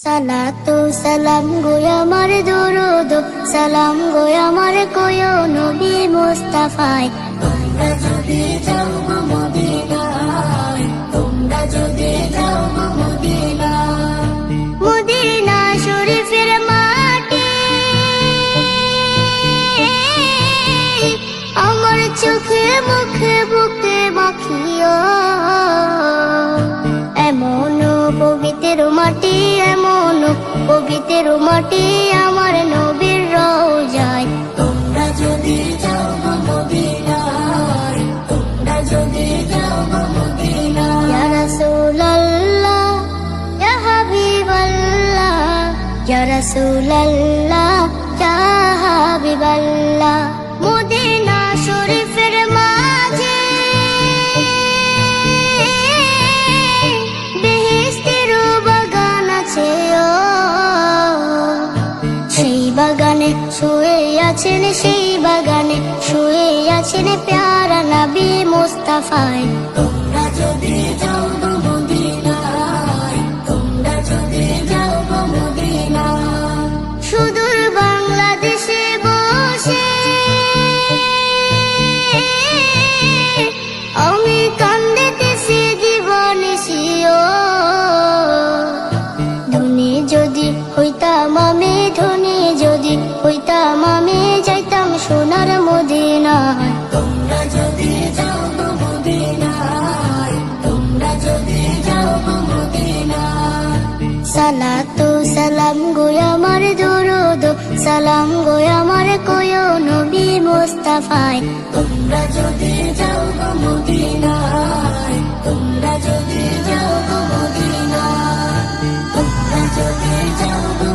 সালাতু সালাম গো আমার দরুদ সালাম গো আমার কোয় নবী মুস্তাফায়। তোমরা যদি যাও গো মদিনায় তোমরা যদি যাও গো মদিনায়। মদিনা শরীফের মাটি আমার চোখে মুখে বুকে মাখিও। এমন পবিত্র মাটি পবিত্র মাটি আমার নবীর রোজায়। তোমরা যদি যাও মদিনায় তোমরা যদি যাও মদিনায়। ইয়া রাসূলুল্লাহ ইয়া হাবিবাল্লাহ ইয়া রাসূলুল্লাহ। বাগানে শুয়ে আছেন সেই বাগানে শুয়ে আছেন প্যারা নবী মুস্তাফায়। সোনার মদিনায় তোমরা যদি যাও গো মদিনায় তোমরা যদি যাও গো মদিনায়। সালাতু সালাম গো আমার দরুদ সালাম গো আমার কোয় নবী মুস্তাফায়। তোমরা যদি যাও গো মদিনায় তোমরা যদি যাও গো মদিনায়। তোমরা যদি যাও গো